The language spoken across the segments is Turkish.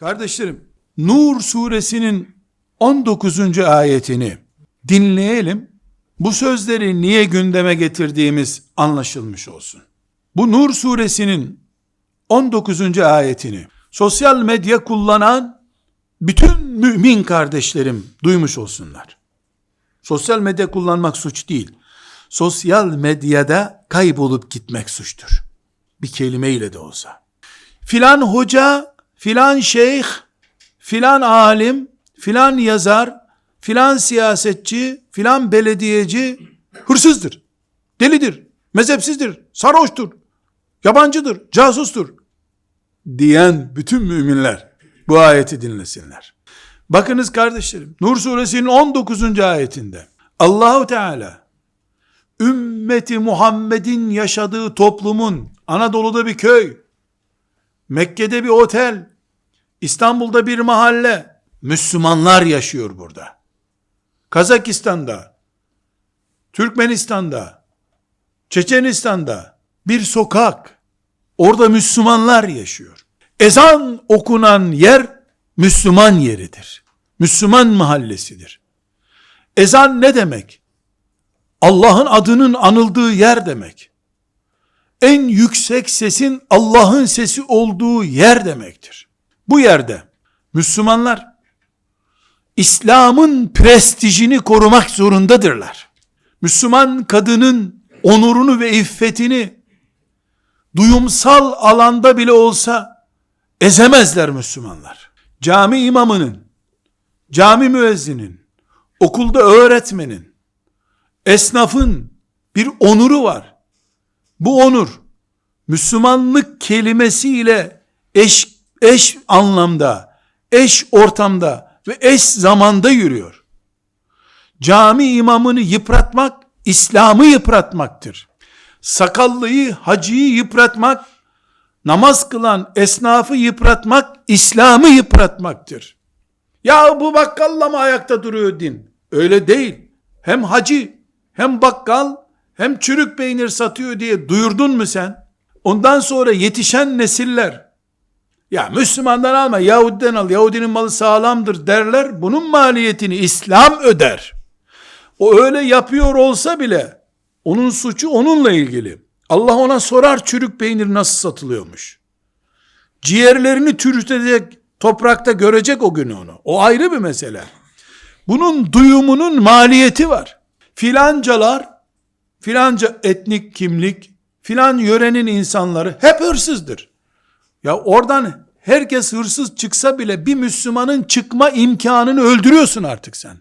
Kardeşlerim, Nur suresinin 19. ayetini dinleyelim. Bu sözleri niye gündeme getirdiğimiz anlaşılmış olsun. Bu Nur suresinin 19. ayetini sosyal medya kullanan bütün mümin kardeşlerim duymuş olsunlar. Sosyal medya kullanmak suç değil. Sosyal medyada kaybolup gitmek suçtur. Bir kelimeyle de olsa. Filan hoca, filan şeyh, filan alim, filan yazar, filan siyasetçi, filan belediyeci hırsızdır, delidir, mezhepsizdir, sarhoştur, yabancıdır, casustur diyen bütün müminler bu ayeti dinlesinler. Bakınız kardeşlerim, Nur suresinin 19. ayetinde Allahu Teala ümmeti Muhammed'in yaşadığı toplumun Anadolu'da bir köy, Mekke'de bir otel, İstanbul'da bir mahalle, Müslümanlar yaşıyor burada. Kazakistan'da, Türkmenistan'da, Çeçenistan'da bir sokak, orada Müslümanlar yaşıyor. Ezan okunan yer Müslüman yeridir. Müslüman mahallesidir. Ezan ne demek? Allah'ın adının anıldığı yer demek. En yüksek sesin Allah'ın sesi olduğu yer demektir. Bu yerde Müslümanlar İslam'ın prestijini korumak zorundadırlar. Müslüman kadının onurunu ve iffetini duyumsal alanda bile olsa ezemezler Müslümanlar. Cami imamının, cami müezzinin, okulda öğretmenin, esnafın bir onuru var. Bu onur Müslümanlık kelimesiyle eş, eş anlamda, eş ortamda ve eş zamanda yürüyor. Cami imamını yıpratmak, İslam'ı yıpratmaktır. Sakallıyı, hacıyı yıpratmak, namaz kılan esnafı yıpratmak, İslam'ı yıpratmaktır. Ya bu bakkalla mı ayakta duruyor din? Öyle değil. Hem hacı, hem bakkal, hem çürük peynir satıyor diye duyurdun mu sen? Ondan sonra yetişen nesiller, ya Müslümandan alma, Yahudiden al, Yahudinin malı sağlamdır derler, bunun maliyetini İslam öder. O öyle yapıyor olsa bile, onun suçu onunla ilgili. Allah ona sorar çürük peynir nasıl satılıyormuş. Ciğerlerini çürütecek, toprakta görecek o günü onu. O ayrı bir mesele. Bunun duyumunun maliyeti var. Filancalar, filanca etnik kimlik, filan yörenin insanları hep hırsızdır. Ya oradan herkes hırsız çıksa bile bir Müslümanın çıkma imkanını öldürüyorsun artık sen.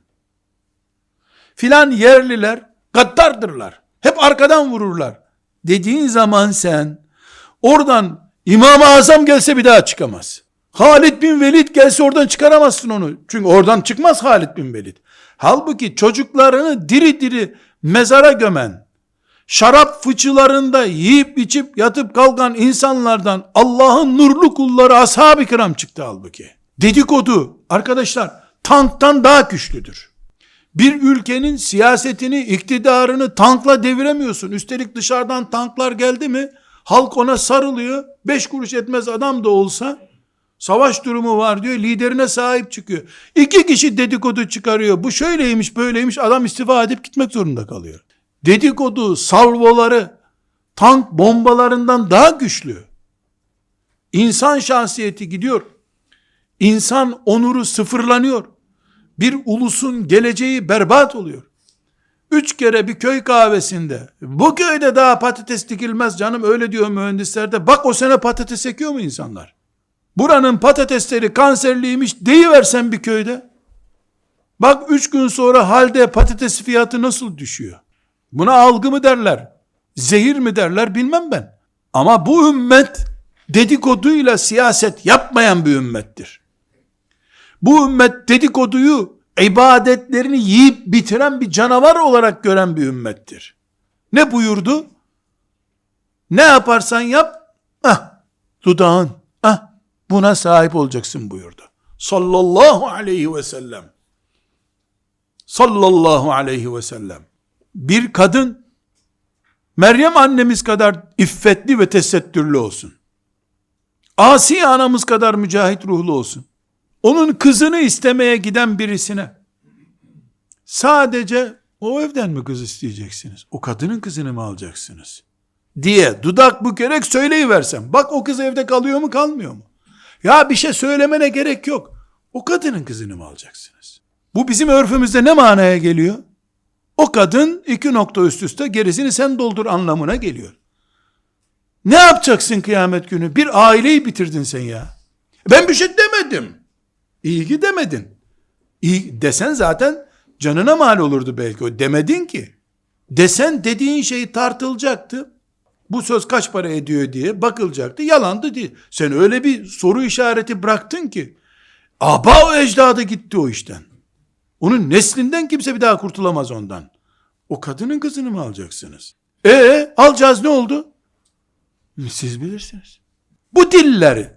Filan yerliler gaddardırlar. Hep arkadan vururlar. Dediğin zaman sen oradan İmam-ı Azam gelse bir daha çıkamaz. Halid bin Velid gelse oradan çıkaramazsın onu. Çünkü oradan çıkmaz Halid bin Velid. Halbuki çocuklarını diri diri mezara gömen, şarap fıçılarında yiyip içip yatıp kalkan insanlardan Allah'ın nurlu kulları ashab-ı kiram çıktı halbuki. Dedikodu arkadaşlar tanktan daha güçlüdür. Bir ülkenin siyasetini, iktidarını tankla deviremiyorsun. Üstelik dışarıdan tanklar geldi mi halk ona sarılıyor. Beş kuruş etmez adam da olsa savaş durumu var diyor liderine sahip çıkıyor. İki kişi dedikodu çıkarıyor. Bu şöyleymiş böyleymiş adam istifa edip gitmek zorunda kalıyor. Dedikodu salvoları tank bombalarından daha güçlü. İnsan şahsiyeti gidiyor. İnsan onuru sıfırlanıyor. Bir ulusun geleceği berbat oluyor. Üç kere bir köy kahvesinde, bu köyde daha patates dikilmez canım öyle diyor mühendisler de, bak o sene patates ekiyor mu insanlar? Buranın patatesleri kanserliymiş deyiversen bir köyde, bak üç gün sonra halde patates fiyatı nasıl düşüyor? Buna algı mı derler, zehir mi derler bilmem ben. Ama bu ümmet dedikoduyla siyaset yapmayan bir ümmettir. Bu ümmet dedikoduyu ibadetlerini yiyip bitiren bir canavar olarak gören bir ümmettir. Ne buyurdu? Ne yaparsan yap, ah, dudağın, ah, buna sahip olacaksın buyurdu. Sallallahu aleyhi ve sellem. Sallallahu aleyhi ve sellem. Bir kadın, Meryem annemiz kadar iffetli ve tesettürlü olsun. Asiye anamız kadar mücahit ruhlu olsun. onun kızını istemeye giden birisine sadece o evden mi kız isteyeceksiniz? O kadının kızını mı alacaksınız? Diye dudak bükerek söyleyiversem. Bak o kız evde kalıyor mu kalmıyor mu? Ya bir şey söylemene gerek yok. O kadının kızını mı alacaksınız? Bu bizim örfümüzde ne manaya geliyor? O kadın iki nokta üst üste gerisini sen doldur anlamına geliyor. Ne yapacaksın kıyamet günü? Bir aileyi bitirdin sen ya. Ben bir şey demedim. İyi ki demedin. İyi desen zaten canına mal olurdu belki o. Demedin ki. Desen dediğin şey tartılacaktı. Bu söz kaç para ediyor diye bakılacaktı. Yalandı değil. Sen öyle bir soru işareti bıraktın ki. Aba o ecdadı gitti o işten. Onun neslinden kimse bir daha kurtulamaz ondan. O kadının kızını mı alacaksınız? E alacağız ne oldu? Siz bilirsiniz. Bu diller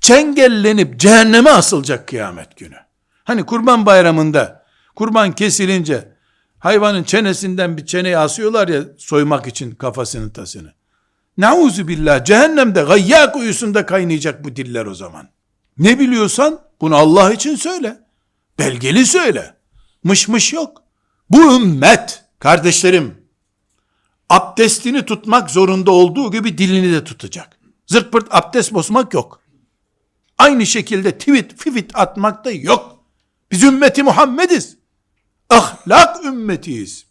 çengellenip cehenneme asılacak kıyamet günü. Hani kurban bayramında kurban kesilince hayvanın çenesinden bir çeneyi asıyorlar ya soymak için kafasını tasını. Nauzu billah cehennemde gayya kuyusunda kaynayacak bu diller o zaman. Ne biliyorsan bunu Allah için söyle. Belgeli söyle. Mış mış yok. Bu ümmet kardeşlerim abdestini tutmak zorunda olduğu gibi dilini de tutacak. Zırt pırt abdest bozmak yok. Aynı şekilde tweet fifit atmak da yok. Biz ümmeti Muhammediz. Ahlak ümmetiyiz.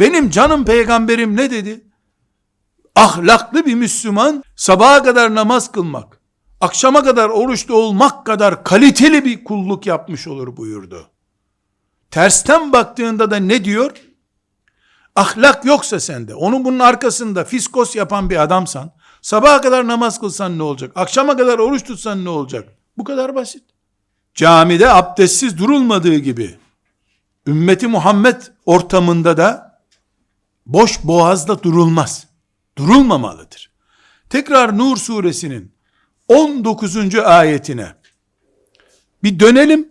Benim canım peygamberim ne dedi? Ahlaklı bir Müslüman sabaha kadar namaz kılmak, akşama kadar oruçlu olmak kadar kaliteli bir kulluk yapmış olur buyurdu. Tersten baktığında da ne diyor? Ahlak yoksa sende, onun bunun arkasında fiskos yapan bir adamsan, sabaha kadar namaz kılsan ne olacak? Akşama kadar oruç tutsan ne olacak? Bu kadar basit. Camide abdestsiz durulmadığı gibi, ümmeti Muhammed ortamında da boş boğazda durulmaz. Durulmamalıdır. Tekrar Nur suresinin 19. ayetine bir dönelim.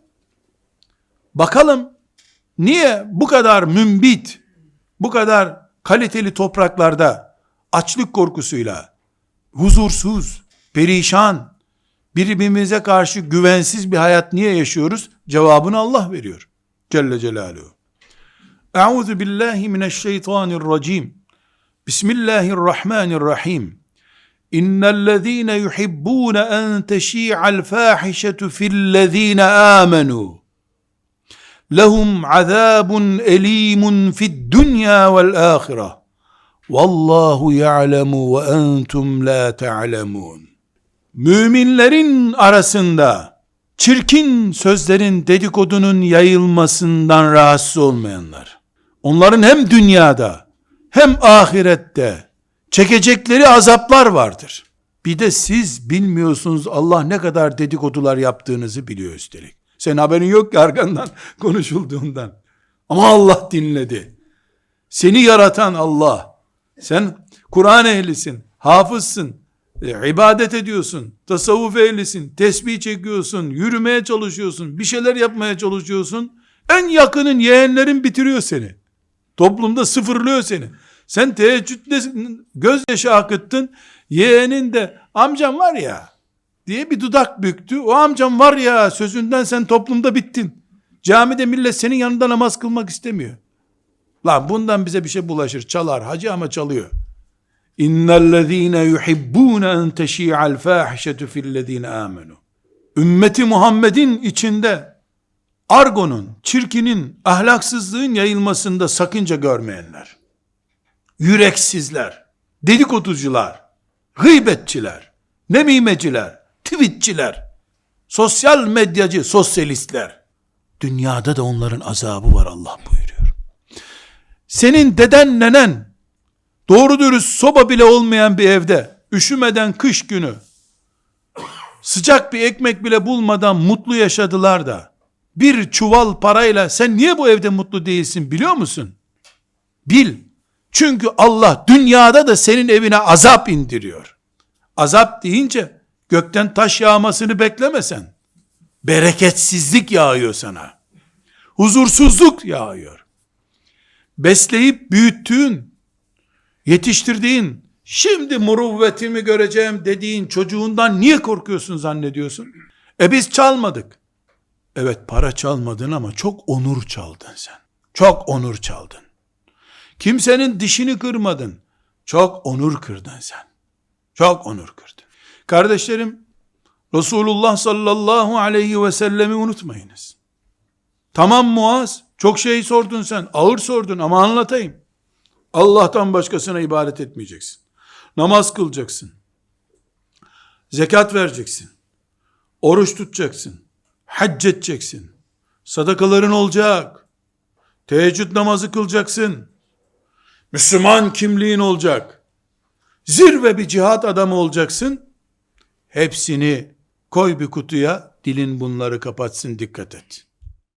Bakalım niye bu kadar mümbit, bu kadar kaliteli topraklarda açlık korkusuyla huzursuz, perişan, birbirimize karşı güvensiz bir hayat niye yaşıyoruz? Cevabını Allah veriyor. Celle Celaluhu. Euzu billahi mineşşeytanirracim. Bismillahirrahmanirrahim. İnnellezîne yuhibbûne en teşî'al fâhişetu fillezîne âmenû. Lehum azâbun elîmun fid dünya vel âhire. Vallahu ya'lemu ve entum la ta'lemun. Müminlerin arasında çirkin sözlerin dedikodunun yayılmasından rahatsız olmayanlar. Onların hem dünyada hem ahirette çekecekleri azaplar vardır. Bir de siz bilmiyorsunuz Allah ne kadar dedikodular yaptığınızı biliyor üstelik. Senin haberin yok ki arkandan konuşulduğundan. Ama Allah dinledi. Seni yaratan Allah. Sen Kur'an ehlisin, hafızsın, e, ibadet ediyorsun, tasavvuf ehlisin, tesbih çekiyorsun, yürümeye çalışıyorsun, bir şeyler yapmaya çalışıyorsun. En yakının yeğenlerin bitiriyor seni. Toplumda sıfırlıyor seni. Sen teheccüde gözyaşı akıttın, yeğenin de amcam var ya diye bir dudak büktü. O amcam var ya sözünden sen toplumda bittin. Camide millet senin yanında namaz kılmak istemiyor. Lan bundan bize bir şey bulaşır. Çalar. Hacı ama çalıyor. İnnellezîne yuhibbûne en teşî'al fâhişetü fillezîne âmenû. Ümmeti Muhammed'in içinde argonun, çirkinin, ahlaksızlığın yayılmasında sakınca görmeyenler, yüreksizler, dedikoducular, gıybetçiler, nemimeciler, tweetçiler, sosyal medyacı, sosyalistler, dünyada da onların azabı var Allah buyuruyor. Senin deden nenen, doğru dürüst soba bile olmayan bir evde, üşümeden kış günü, sıcak bir ekmek bile bulmadan mutlu yaşadılar da, bir çuval parayla sen niye bu evde mutlu değilsin biliyor musun? Bil. Çünkü Allah dünyada da senin evine azap indiriyor. Azap deyince gökten taş yağmasını beklemesen. Bereketsizlik yağıyor sana. Huzursuzluk yağıyor. Besleyip büyüttüğün, yetiştirdiğin, şimdi muruvvetimi göreceğim dediğin çocuğundan niye korkuyorsun zannediyorsun? E biz çalmadık. Evet para çalmadın ama çok onur çaldın sen. Çok onur çaldın. Kimsenin dişini kırmadın. Çok onur kırdın sen. Çok onur kırdın. Kardeşlerim, Resulullah sallallahu aleyhi ve sellemi unutmayınız. Tamam Muaz, çok şey sordun sen, ağır sordun ama anlatayım. Allah'tan başkasına ibadet etmeyeceksin. Namaz kılacaksın. Zekat vereceksin. Oruç tutacaksın. Hac edeceksin. Sadakaların olacak. Teheccüd namazı kılacaksın. Müslüman kimliğin olacak. Zirve bir cihat adamı olacaksın. Hepsini koy bir kutuya, dilin bunları kapatsın dikkat et.